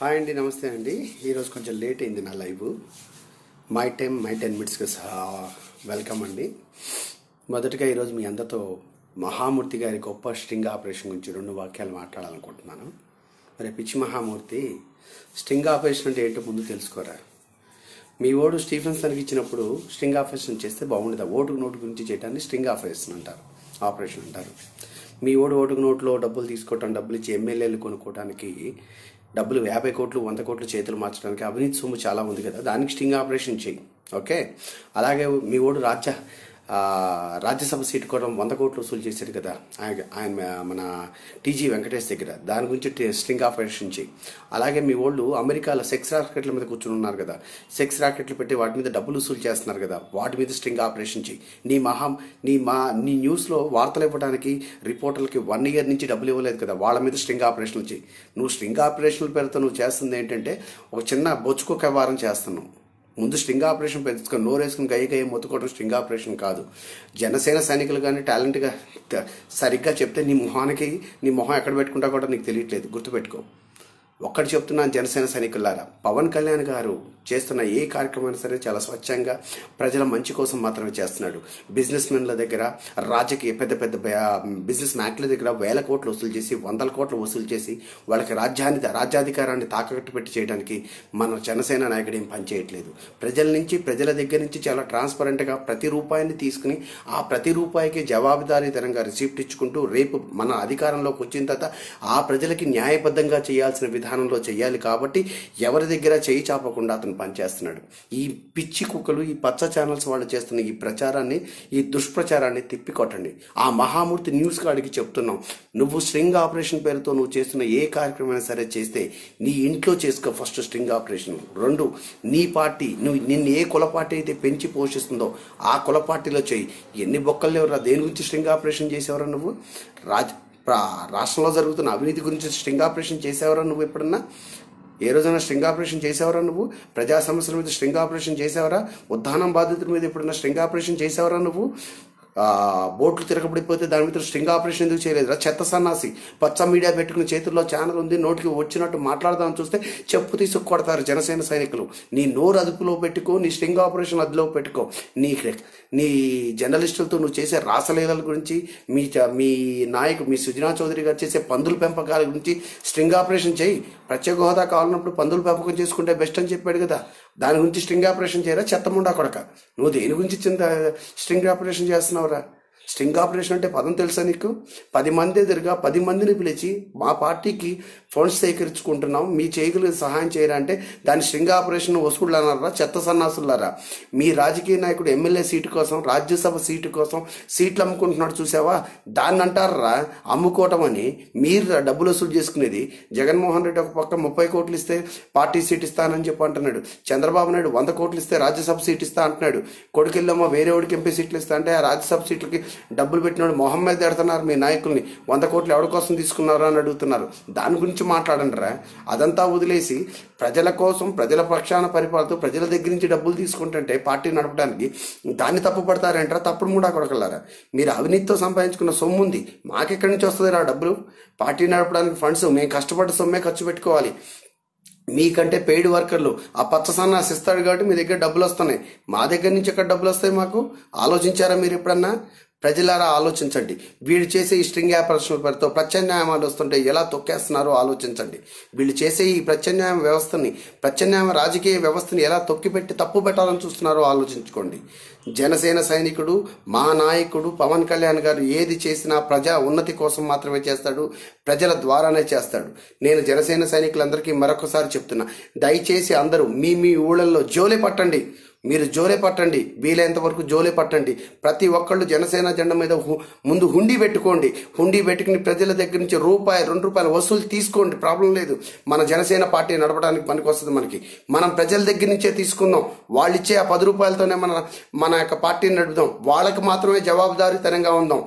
Hi అండి నమస్తే అండి. ఈరోజు కొంచెం లేట్ అయింది నా live. My time my ten మినిట్స్కి వెల్కమ్ అండి. మొదటగా ఈరోజు మీ అందరితో మహామూర్తి గారి గొప్ప స్ట్రింగ్ ఆపరేషన్ గురించి రెండు వాక్యాలు మాట్లాడాలనుకుంటున్నాను. మరి పిచ్చి మహామూర్తి స్ట్రింగ్ ఆపరేషన్ అంటే ఏంటో ముందు తెలుసుకోరా? మీ ఓడు స్టీఫెన్సన్కి ఇచ్చినప్పుడు స్ట్రింగ్ ఆపరేషన్ చేస్తే బాగుండదు. ఓటుకు నోటు గురించి చేయడాన్ని స్ట్రింగ్ ఆపరేషన్ అంటారు. ఆపరేషన్ అంటారు. మీ ఓడు ఓటుకు నోట్లో డబ్బులు తీసుకోవటం డబ్బులు ఇచ్చి ఎమ్మెల్యేలు కొనుక్కోవడానికి డబ్బులు యాభై కోట్లు వంద కోట్లు చేతులు మార్చడానికి అవినీతి సొమ్ము చాలా ఉంది కదా. దానికి స్టింగ్ ఆపరేషన్ చేయి. ఓకే? అలాగే మీ ఓడు రాజ్య రాజ్యసభ సీటు కూడా వంద కోట్లు వసూలు చేశాడు కదా. ఆయన ఆయన మన టీజీ వెంకటేష్ దగ్గర. దాని గురించి స్ట్రింగ్ ఆపరేషన్ చేయి అలాగే మీ వాళ్ళు అమెరికాలో సెక్స్ రాకెట్ల మీద కూర్చుని ఉన్నారు కదా. సెక్స్ రాకెట్లు పెట్టి వాటి మీద డబ్బులు వసూలు చేస్తున్నారు కదా. వాటి మీద స్ట్రింగ్ ఆపరేషన్ చేయి నీ మహా నీ మా నీ న్యూస్లో వార్తలు ఇవ్వడానికి రిపోర్టర్లకి వన్ ఇయర్ నుంచి డబ్బులు ఇవ్వలేదు కదా. వాళ్ళ మీద స్ట్రింగ్ ఆపరేషన్లు చేయి నువ్వు స్ట్రింగ్ ఆపరేషన్ల పేరుతో నువ్వు చేస్తుంది ఏంటంటే ఒక చిన్న బొచ్చుకోక వారం చేస్తున్నావు. ముందు స్ట్రింగ్ ఆపరేషన్ పెంచుకొని నోరేసుకుని గయ్య గయ్య మొత్తుకోవడం స్ట్రింగ్ ఆపరేషన్ కాదు. జనసేన సైనికులు కానీ టాలెంట్గా సరిగ్గా చెప్తే నీ మొహానికి నీ మొహం ఎక్కడ పెట్టుకుంటా కూడా నీకు తెలియట్లేదు. గుర్తుపెట్టుకో. ఒక్కటి చెప్తున్నాను జనసేన సైనికులారా పవన్ కళ్యాణ్ గారు చేస్తున్న ఏ కార్యక్రమం సరే చాలా స్వచ్ఛంగా ప్రజల మంచి కోసం మాత్రమే చేస్తున్నాడు. బిజినెస్ మెన్ల దగ్గర రాజకీయ పెద్ద పెద్ద బిజినెస్ మ్యాన్ల దగ్గర వేల కోట్లు వసూలు చేసి వందల కోట్లు వసూలు చేసి వాళ్ళకి రాజ్యాన్ని రాజ్యాధికారాన్ని తాకట్టు పెట్టి చేయడానికి మన జనసేన నాయకుడు ఏం పనిచేయట్లేదు ప్రజల నుంచి ప్రజల దగ్గర నుంచి చాలా ట్రాన్స్పరెంట్గా ప్రతి రూపాయిని తీసుకుని ఆ ప్రతి రూపాయికి జవాబుదారీతనంగా రిసీప్ట్ ఇచ్చుకుంటూ రేపు మన అధికారంలోకి వచ్చిన తర్వాత ఆ ప్రజలకి న్యాయబద్ధంగా చేయాల్సిన విధానంలో చేయాలి కాబట్టి ఎవరి దగ్గర చేయి చాపకుండా అతను పనిచేస్తున్నాడు. ఈ పిచ్చి కుక్కలు ఈ పచ్చ ఛానల్స్ వాళ్ళు చేస్తున్న ఈ ప్రచారాన్ని ఈ దుష్ప్రచారాన్ని తిప్పికొట్టండి. ఆ మహామూర్తి న్యూస్ కాడికి చెప్తున్నాం. నువ్వు స్ట్రింగ్ ఆపరేషన్ పేరుతో నువ్వు చేస్తున్న ఏ కార్యక్రమం సరే చేస్తే నీ ఇంట్లో చేసుకో ఫస్ట్ స్ట్రింగ్ ఆపరేషన్ రెండు నీ పార్టీ నువ్వు నిన్ను ఏ కుల పార్టీ అయితే పెంచి పోషిస్తుందో ఆ కుల పార్టీలో చేయి. ఎన్ని బొక్కలు ఎవరా దేని గురించి స్ట్రింగ్ ఆపరేషన్ చేసేవరా నువ్వు? రాజ్ రాష్ట్రంలో జరుగుతున్న అవినీతి గురించి స్ట్రింగ్ ఆపరేషన్ చేసేవరా నువ్వు ఎప్పుడన్నా? ఏ రోజైనా స్ట్రింగ్ ఆపరేషన్ చేసేవరా నువ్వు? ప్రజా సమస్యల మీద స్ట్రింగ్ ఆపరేషన్ చేసేవరా? ఉద్దానం బాధితుల మీద ఎప్పుడన్నా స్ట్రింగ్ ఆపరేషన్ చేసేవరా నువ్వు? బోట్లు తిరగబడిపోతే దాని మీద స్ట్రింగ్ ఆపరేషన్ ఎందుకు చేయలేదురా? చెత్త సన్నాసి. పచ్చ మీడియా పెట్టుకుని చేతుల్లో ఛానల్ ఉంది నోటికి వచ్చినట్టు మాట్లాడదాం చూస్తే చెప్పు తీసుకు కొడతారు జనసేన సైనికులు. నీ నోరు అదుపులో పెట్టుకో నీ స్ట్రింగ్ ఆపరేషన్ అదుపులో పెట్టుకో. నీ నీ జర్నలిస్టులతో నువ్వు చేసే రాసలీలల గురించి మీ మీ నాయకు మీ సుజనా చౌదరి గారు చేసే పందుల పెంపకాల గురించి స్ట్రింగ్ ఆపరేషన్ చేయి. ప్రత్యేక హోదా కావాలన్నప్పుడు పందుల పెంపకం చేసుకుంటే బెస్ట్ అని చెప్పాడు కదా. దాని గురించి స్ట్రింగ్ ఆపరేషన్ చేయరా? చెత్తముండా కొడక. నువ్వు దేని గురించి చింత స్ట్రింగ్ ఆపరేషన్ చేస్తున్నావురా? స్ట్రింగ్ ఆపరేషన్ అంటే పదం తెలుసా నీకు? పది మంది ఎదురుగా పది మందిని పిలిచి మా పార్టీకి ఫండ్స్ సేకరించుకుంటున్నాం మీ చేయగలిగే సహాయం చేయరంటే దాని స్ట్రింగ్ ఆపరేషన్ వసూళ్ళు అన్నారా చెత్త సన్నాసులారా? మీ రాజకీయ నాయకుడు ఎమ్మెల్యే సీటు కోసం రాజ్యసభ సీటు కోసం సీట్లు అమ్ముకుంటున్నాడు చూసావా? దాన్ని అంటారా? అమ్ముకోవటం అని మీరు డబ్బులు వసూలు చేసుకునేది. జగన్మోహన్ రెడ్డి ఒక పక్క ముప్పై కోట్లు ఇస్తే పార్టీ సీట్ ఇస్తానని చెప్పి అంటున్నాడు. చంద్రబాబు నాయుడు వంద కోట్లు ఇస్తే రాజ్యసభ సీట్ ఇస్తా అంటున్నాడు. కొడుకెళ్ళమ్మ వేరే వాడికి ఎంపీ సీట్లు ఇస్తా అంటే ఆ రాజ్యసభ సీట్లకి డబ్బులు పెట్టినాడు మొహం మీద ఎడుతున్నారు మీ నాయకుల్ని. వంద కోట్లు ఎవరి కోసం తీసుకున్నారు అని అడుగుతున్నారు. దాని గురించి మాట్లాడండి రా అదంతా వదిలేసి ప్రజల కోసం ప్రజల పక్షాన పరిపాలతో ప్రజల దగ్గర నుంచి డబ్బులు తీసుకుంటుంటే పార్టీ నడపడానికి దాన్ని తప్పు పడతారంటారా? తప్పుడు కూడా కొడకలారా? మీరు అవినీతితో సంపాదించుకున్న సొమ్ము ఉంది. మాకెక్కడి నుంచి వస్తుంది రా డబ్బులు? పార్టీ నడపడానికి ఫండ్స్ మేము కష్టపడ్డ సొమ్మే ఖర్చు పెట్టుకోవాలి. మీకంటే పెయిడ్ వర్కర్లు ఆ పచ్చ సన్నాసి ఇస్తాడు కాబట్టి మీ దగ్గర డబ్బులు వస్తున్నాయి. మా దగ్గర నుంచి ఎక్కడ డబ్బులు వస్తాయి మాకు? ఆలోచించారా మీరు ఎప్పుడన్నా? ప్రజలారా ఆలోచించండి. వీళ్ళు చేసే ఈ స్ట్రింగ్ ఆపరేషన్ పేరుతో ప్రత్యామ్నాయాలు వస్తుంటే ఎలా తొక్కేస్తున్నారో ఆలోచించండి. వీళ్ళు చేసే ఈ ప్రత్యామ్నాయ వ్యవస్థని ప్రత్యామ్నాయ రాజకీయ వ్యవస్థని ఎలా తొక్కిపెట్టి తప్పు పెట్టాలని చూస్తున్నారో ఆలోచించుకోండి. జనసేన సైనికుడు మా నాయకుడు పవన్ కళ్యాణ్ గారు ఏది చేసినా ప్రజా ఉన్నతి కోసం మాత్రమే చేస్తాడు ప్రజల ద్వారానే చేస్తాడు. నేను జనసేన సైనికులందరికీ మరొకసారి చెప్తున్నా దయచేసి అందరూ మీ మీ ఊళ్ళల్లో జోలే పట్టండి. మీరు జోలే పట్టండి వీలైనంత వరకు జోలే పట్టండి. ప్రతి ఒక్కళ్ళు జనసేన జెండా మీద హు- ముందు హుండీ పెట్టుకోండి. హుండీ పెట్టుకుని ప్రజల దగ్గర నుంచి రూపాయి రెండు రూపాయలు వసూలు తీసుకోండి. ప్రాబ్లం లేదు. మన జనసేన పార్టీ నడపడానికి పనికొస్తుంది మనకి. మనం ప్రజల దగ్గర నుంచే తీసుకుందాం వాళ్ళు ఇచ్చే ఆ పది రూపాయలతోనే మన మన యొక్క పార్టీని నడుపుదాం. వాళ్ళకి మాత్రమే జవాబుదారీతనంగా ఉందాం.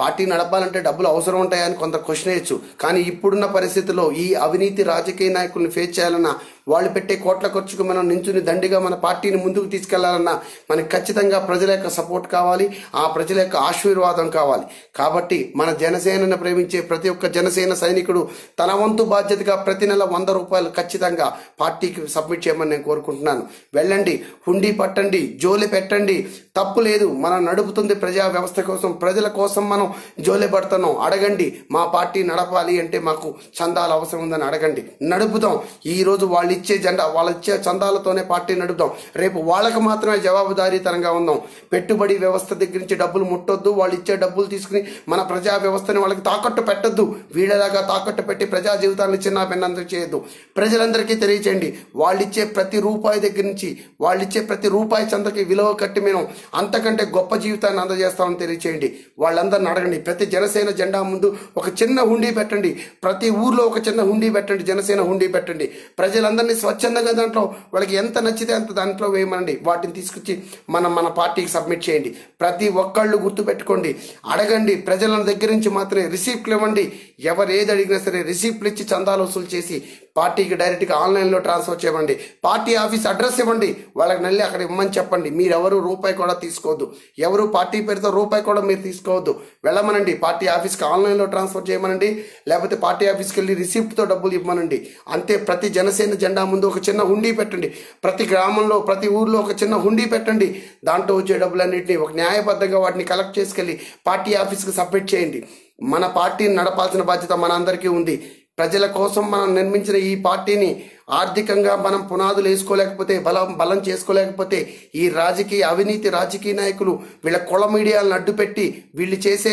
పార్టీ నడపాలంటే డబ్బులు అవసరం ఉంటాయని కొంత క్వశ్చన్ వేయచ్చు. కానీ ఇప్పుడున్న పరిస్థితుల్లో ఈ అవినీతి రాజకీయ నాయకుల్ని ఫేస్ చేయాలన్న వాళ్ళు పెట్టే కోట్ల ఖర్చుకు మనం నించుని దండిగా మన పార్టీని ముందుకు తీసుకెళ్ళాలన్నా మనకి ఖచ్చితంగా ప్రజల యొక్క సపోర్ట్ కావాలి ఆ ప్రజల యొక్క ఆశీర్వాదం కావాలి. కాబట్టి మన జనసేనను ప్రేమించే ప్రతి ఒక్క జనసేన సైనికుడు తన వంతు బాధ్యతగా ప్రతి నెల వంద రూపాయలు ఖచ్చితంగా పార్టీకి సబ్మిట్ చేయమని నేను కోరుకుంటున్నాను. వెళ్ళండి హుండీ పట్టండి జోలి పెట్టండి. తప్పు లేదు మనం నడుపుతుంది ప్రజా వ్యవస్థ కోసం ప్రజల కోసం మనం జోలి పడుతున్నాం. అడగండి మా పార్టీ నడపాలి అంటే మాకు చందాలు అవసరం ఉందని అడగండి. నడుపుదాం ఈరోజు వాళ్ళు ఇచ్చే జెండా వాళ్ళు ఇచ్చే చందాలతోనే పార్టీ నడుపుదాం. రేపు వాళ్ళకి మాత్రమే జవాబుదారీతనంగా ఉందాం. పెట్టుబడి వ్యవస్థ దగ్గర నుంచి డబ్బులు ముట్టొద్దు వాళ్ళు ఇచ్చే డబ్బులు తీసుకుని మన ప్రజా వ్యవస్థని వాళ్ళకి తాకట్టు పెట్టొద్దు. వీళ్ళలాగా తాకట్టు పెట్టి ప్రజా జీవితాన్ని చిన్న భిన్నందరూ చేయొద్దు. ప్రజలందరికీ తెలియచేయండి వాళ్ళు ఇచ్చే ప్రతి రూపాయి దగ్గర నుంచి వాళ్ళు ఇచ్చే ప్రతి రూపాయి చందకి విలువ కట్టి మేము అంతకంటే గొప్ప జీవితాన్ని అందజేస్తామని తెలియచేయండి. వాళ్ళందరిని అడగండి ప్రతి జనసేన జెండా ముందు ఒక చిన్న హుండీ పెట్టండి. ప్రతి ఊర్లో ఒక చిన్న హుండీ పెట్టండి జనసేన హుండీ పెట్టండి. ప్రజలందరినీ స్వచ్ఛందంగా దాంట్లో వాళ్ళకి ఎంత నచ్చితే అంత దాంట్లో వేయమనండి. వాటిని తీసుకొచ్చి మనం మన పార్టీకి సబ్మిట్ చేయండి. ప్రతి ఒక్కళ్ళు గుర్తుపెట్టుకోండి. అడగండి. ప్రజల దగ్గర నుంచి మాత్రమే రిసీప్ట్లు ఇవ్వండి. ఎవరు ఏది అడిగినా సరే రిసీప్ట్లు ఇచ్చి చందాలు వసూలు చేసి పార్టీకి డైరెక్ట్గా ఆన్లైన్లో ట్రాన్స్ఫర్ చేయండి పార్టీ ఆఫీస్ అడ్రస్ ఇవ్వండి. వాళ్ళకి నల్లి అక్కడ ఇమ్మని చెప్పండి. మీరెవరు రూపాయి కూడా తీసుకోవద్దు. ఎవరు పార్టీ పేరుతో రూపాయి కూడా మీరు తీసుకోవద్దు. వెళ్ళమనండి. పార్టీ ఆఫీస్కి ఆన్లైన్లో ట్రాన్స్ఫర్ చేయమనండి. లేకపోతే పార్టీ ఆఫీస్కి వెళ్ళి రిసిప్ట్తో డబ్బులు ఇవ్వమనండి. అంతే ప్రతి జనసేన జెండా ముందు ఒక చిన్న హుండీ పెట్టండి. ప్రతి గ్రామంలో ప్రతి ఊర్లో ఒక చిన్న హుండీ పెట్టండి. దాంట్లో వచ్చే డబ్బులన్నింటినీ ఒక న్యాయబద్ధంగా వాటిని కలెక్ట్ చేసుకెళ్ళి పార్టీ ఆఫీస్కి సబ్మిట్ చేయండి. మన పార్టీని నడపాల్సిన బాధ్యత మనందరికీ ఉంది. ప్రజల కోసం మనం నిర్మించిన ఈ పార్టీని ఆర్థికంగా మనం పునాదులు వేసుకోలేకపోతే బలం బలం చేసుకోలేకపోతే ఈ రాజకీయ అవినీతి రాజకీయ నాయకులు వీళ్ళ కుల మీడియాలను అడ్డుపెట్టి వీళ్ళు చేసే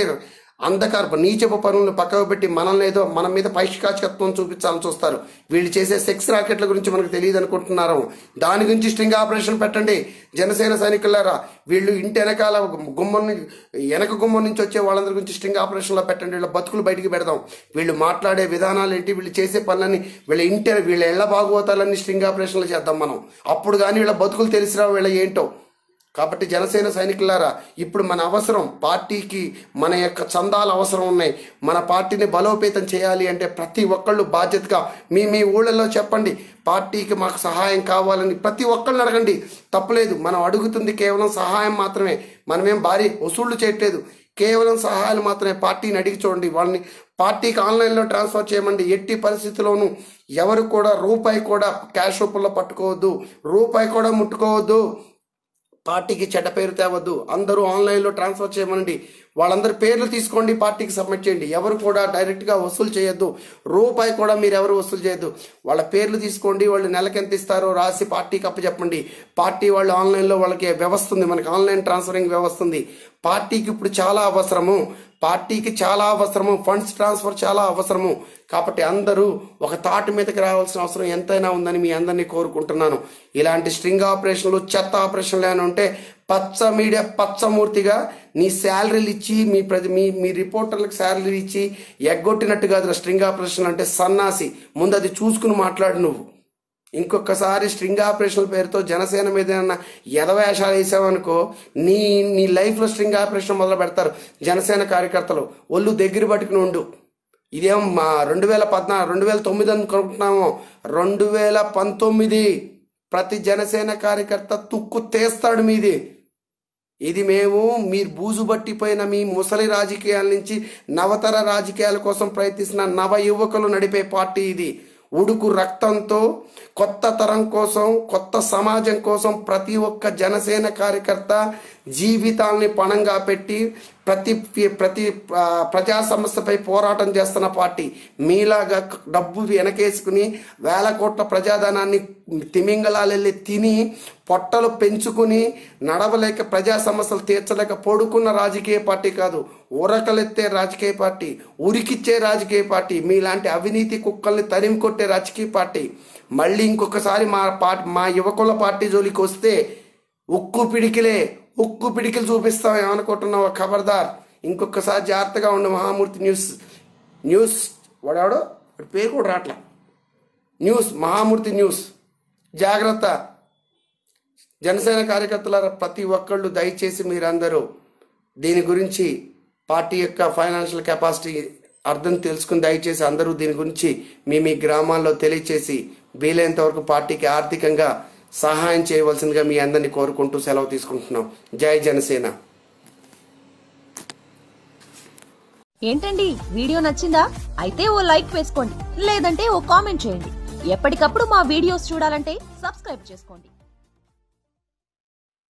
అంధకారపు నీచపు పనులను పక్కకు పెట్టి మనల్ని ఏదో మన మీద పైష్కాచకత్వం చూపించాలని చూస్తారు. వీళ్ళు చేసే సెక్స్ రాకెట్ల గురించి మనకు తెలియదు అనుకుంటున్నారు. దాని గురించి స్ట్రింగ్ ఆపరేషన్ పెట్టండి. జనసేన సైనికులారా వీళ్ళు ఇంటి వెనకాల గుమ్మం వెనక గుమ్మం నుంచి వచ్చే వాళ్ళందరి గురించి స్ట్రింగ్ ఆపరేషన్లో పెట్టండి. వీళ్ళ బతుకులు బయటికి పెడదాం. వీళ్ళు మాట్లాడే విధానాలు ఏంటి? వీళ్ళు చేసే పనులని వీళ్ళ ఇంటి వీళ్ళ ఇళ్ళ బాగోతాలన్నీ స్ట్రింగ్ ఆపరేషన్లు చేద్దాం మనం. అప్పుడు కానీ వీళ్ళ బతుకులు తెలిసిరా వీళ్ళ ఏంటో? కాబట్టి జనసేన సైనికులారా ఇప్పుడు మన అవసరం పార్టీకి మన యొక్క చందాలు అవసరం ఉన్నాయి. మన పార్టీని బలోపేతం చేయాలి అంటే ప్రతి ఒక్కళ్ళు బాధ్యతగా మీ మీ ఊళ్ళల్లో చెప్పండి పార్టీకి మాకు సహాయం కావాలని ప్రతి ఒక్కళ్ళని అడగండి. తప్పులేదు మనం అడుగుతుంది కేవలం సహాయం మాత్రమే. మనమేం భారీ వసూళ్ళు చేయట్లేదు. కేవలం సహాయాలు మాత్రమే పార్టీని అడిగి చూడండి. వాళ్ళని పార్టీకి ఆన్లైన్లో ట్రాన్స్ఫర్ చేయమండి. ఎట్టి పరిస్థితుల్లోనూ ఎవరు కూడా రూపాయి కూడా క్యాష్ రూపంలో పట్టుకోవద్దు. రూపాయి కూడా ముట్టుకోవద్దు. పార్టీకి చెడ్డ పేరు తేవద్దు. అందరూ ఆన్లైన్లో ట్రాన్స్ఫర్ చేయమనండి. వాళ్ళందరి పేర్లు తీసుకోండి పార్టీకి సబ్మిట్ చేయండి. ఎవరు కూడా డైరెక్ట్గా వసూలు చేయొద్దు. రూపాయి కూడా మీరు ఎవరు వసూలు చేయొద్దు. వాళ్ళ పేర్లు తీసుకోండి వాళ్ళు నెలకి ఎంత ఇస్తారో రాసి పార్టీకి అప్పచెప్పండి పార్టీ వాళ్ళు ఆన్లైన్లో వాళ్ళకి వ్యవస్థ ఉంది. మనకి ఆన్లైన్ ట్రాన్స్ఫరింగ్ వ్యవస్థ ఉంది. పార్టీకి ఇప్పుడు చాలా అవసరము. పార్టీకి చాలా అవసరము. ఫండ్స్ ట్రాన్స్ఫర్ చాలా అవసరము. కాబట్టి అందరూ ఒక తాటి మీదకి రావాల్సిన అవసరం ఎంతైనా ఉందని మీ అందరినీ కోరుకుంటున్నాను. ఇలాంటి స్ట్రింగ్ ఆపరేషన్లు చెత్త ఆపరేషన్లు ఏమైనా ఉంటే పచ్చ మీడియా పచ్చమూర్తిగా నీ శాలరీలు ఇచ్చి మీ ప్రతి మీ మీ రిపోర్టర్లకు శాలరీలు ఇచ్చి ఎగ్గొట్టినట్టు కాదు స్ట్రింగ్ ఆపరేషన్ అంటే సన్నాసి. ముందు అది చూసుకుని మాట్లాడు నువ్వు. ఇంకొకసారి స్ట్రింగ్ ఆపరేషన్ పేరుతో జనసేన మీద ఏమన్నా ఎదవేషాలు వేసావనుకో నీ నీ లైఫ్లో స్ట్రింగ్ ఆపరేషన్ మొదలు పెడతారు జనసేన కార్యకర్తలు. ఒళ్ళు దగ్గర పట్టుకుని ఉండు. ఇదేం మా రెండు వేల పద్నాలుగు రెండు వేల తొమ్మిది అనుకుంటున్నాము. రెండు వేల పంతొమ్మిది ప్రతి జనసేన కార్యకర్త తుక్కు తీస్తాడు మీది. ఇది మేము మీరు బూజు పట్టిపోయిన మీ ముసలి రాజకీయాల నుంచి నవతర రాజకీయాల కోసం ప్రయత్నిస్తున్న నవ యువకులు నడిపే పార్టీ ఇది. ఉడుకు రక్తంతో కొత్త తరం కోసం కొత్త సమాజం కోసం ప్రతి ఒక్క జనసేన కార్యకర్త జీవితాల్ని పణంగా పెట్టి ప్రతి ప్రతి ప్రజా సమస్యపై పోరాటం చేస్తున్న పార్టీ. మీలాగా డబ్బు వెనకేసుకుని వేల కోట్ల ప్రజాధనాన్ని తిమింగళాలెళ్ళి తిని పొట్టలు పెంచుకుని నడవలేక ప్రజా సమస్యలు తీర్చలేక పడుకున్న రాజకీయ పార్టీ కాదు. ఉరకలెత్తే రాజకీయ పార్టీ ఉరికిచ్చే రాజకీయ పార్టీ మీలాంటి అవినీతి కుక్కల్ని తరిమి కొట్టే రాజకీయ పార్టీ. మళ్ళీ ఇంకొకసారి మా పార్టీ మా యువకుల పార్టీ జోలికి వస్తే ఉక్కు పిడికిలే ఉక్కు పిడికిలు చూపిస్తాం ఏమనుకుంటున్నావు ఖబర్దార్? ఇంకొకసారి జాగ్రత్తగా ఉండు మహామూర్తి న్యూస్. న్యూస్ వాడాడో వాడి పేరు కూడా రాట్లా. న్యూస్ మహామూర్తి న్యూస్. జాగ్రత్త. జనసేన కార్యకర్తల ప్రతి ఒక్కళ్ళు దయచేసి మీరందరూ దీని గురించి పార్టీ యొక్క ఫైనాన్షియల్ కెపాసిటీ అర్థం తెలుసుకుని దయచేసి అందరూ దీని గురించి మీ మీ గ్రామాల్లో తెలియచేసి వీలైనంత వరకు పార్టీకి ఆర్థికంగా సహాయం చేయవలసిందిగా మీ అందరినీ కోరుకుంటూ సెలవు తీసుకుంటున్నాం. జై జనసేన. ఏంటండి? వీడియో నచ్చిందా? అయితే ఓ లైక్ వేసుకోండి. లేదంటే ఓ కామెంట్ చేయండి. ఎప్పటికప్పుడు మా వీడియోస్ చూడాలంటే సబ్స్క్రైబ్ చేసుకోండి.